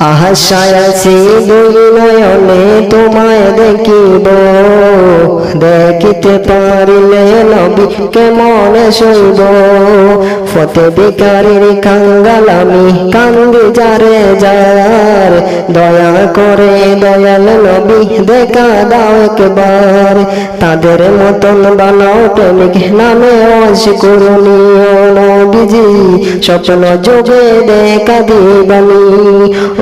আশায় আছি দুই নয়নে তোমায় দেখিব। দেখিতে পারিলে নবী কেমন শৈব? ফতে বিকারের কাঙ্গাল আমি কান্দি যারে যার। দয়া করে দয়াল নবী দেখা দাও একবার। তাদের মতন বানাও প্রেমিক নামে অস্করণীয় নবীজি, স্বপ্ন যোগে দেখা দিবানি।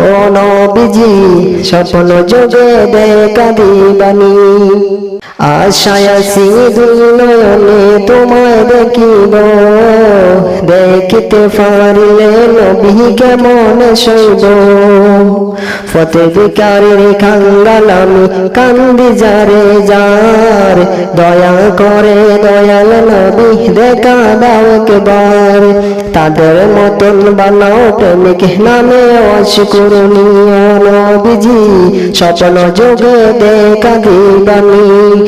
ও নবীজি, স্বপ্ন যোগে দেখা দিবানি। আশায় আছি দুই নয়নে তোমায় দেখিব। দেখিতে পারিলে নবী কেমন শৈব। ফতে বিকারের কাঙ্গাল আমি কান্দি যারে যার। দয়া করে দয়াল নবী দেখা দাও একবার। তাদের মতন বানাও প্রেমিক নামে অস্করণীয় নবীজি। স্বপ্ন যোগে দেখা দিবানি।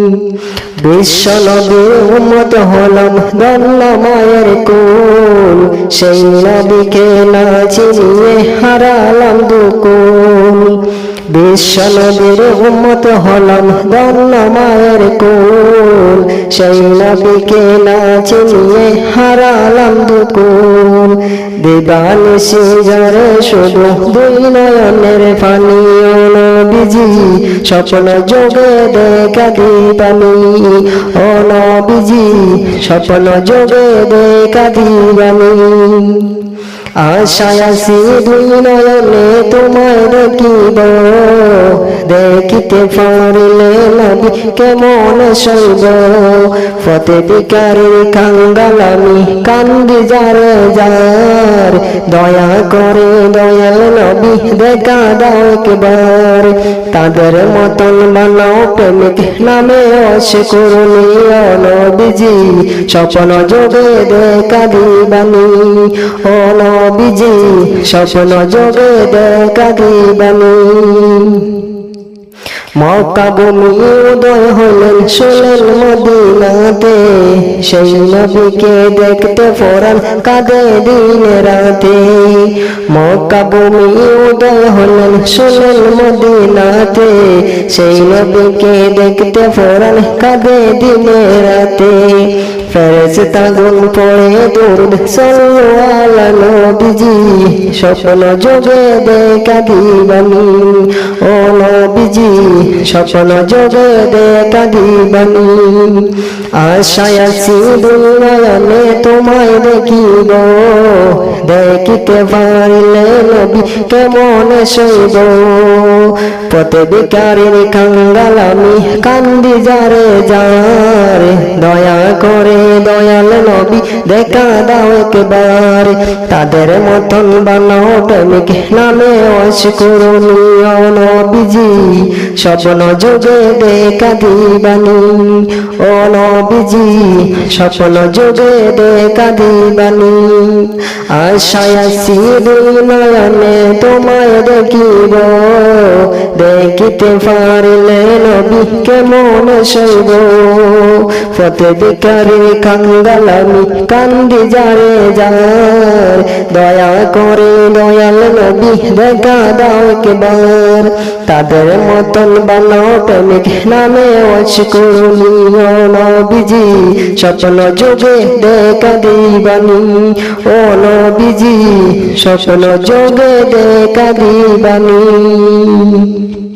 বিশ্ব নবীর উম্মত হলাম মায়ের কুল। সেই নবীকে না চিনিয়ে হারালাম দুকুল। বিশ্ব নবীর উম্মত হলাম ধন্য মায়ের কুল। সেই নবীকে না চিনিয়ে হারালাম দুকুল। দিবানিসি যারে শুধু দুই নয়নের পানি নবীজি, স্বপ্ন যোগে দেখা দিবানি। ও নবীজি, স্বপ্ন যোগে দেখা দিবানি আশায় আছি দুই নয়নে তোমায় দেখিব। দেখিতে পারিলে নবী কেমন শৈব ফতে বিকারের কাঙ্গাল আমি কান্দি যারে যার। দয়া করে দয়াল নবী দেখা একবার তাদের মতন বানাও প্রেমিক নামে অস্করণীয় নবীজি স্বপ্ন যোগে দেখা দিবানি ও নবীজি, স্বপ্ন যোগে দেখা দিবানি মক্কা ভূমি উদয় হলেন চলেন মদিনাতে। সেই নবীকে দেখতে ফোরান কাঁদে দিন রাতে। মক্কা ভূমি উদয় হলেন চলেন মদিনাতে। সেই নবীকে দেখতে ফোরান কাঁদে দিন রাতে। ফেরেশতা গুণ পড়ে দুরুদ সাল্লু আলা নবীজি, স্বপ্ন যোগে দেখা দিবানি। ও নবীজি, স্বপ্ন যোগে দেখা দিবানি। আশায় আছি দুনিয়ানে তোমায় দেখিব। দেখিতে পারিলে নবী কেমন শৈব। পথে বিকারের কাঙ্গাল আমি কান্দি যারে যার দয়া করে দয়াল নবী, দেখা দাও একবার। তাদের মতন বানাও প্রেমিক, নামে অস্করণীয় নবীজি স্বপ্ন যোগে দেখা দিবানি ও নবীজি স্বপ্ন যোগে দেখা দিবানি। আশায় আছি দুই নয়নে তোমায় দেখিব। দেখিতে পারিলে নবী কেমন শৈব ফতে বিকারি কাঙ্গাল আমি কান্দি যারে যার। দয়া করে দয়াল নবী দেখা দাও একবার। তাদের মতন বানাও প্রেমিক নামে অস্করণীয় নবীজি, স্বপ্ন যোগে দেখা দিবানি। ও নবীজি, স্বপ্ন যোগে দেখা দিবানি। me.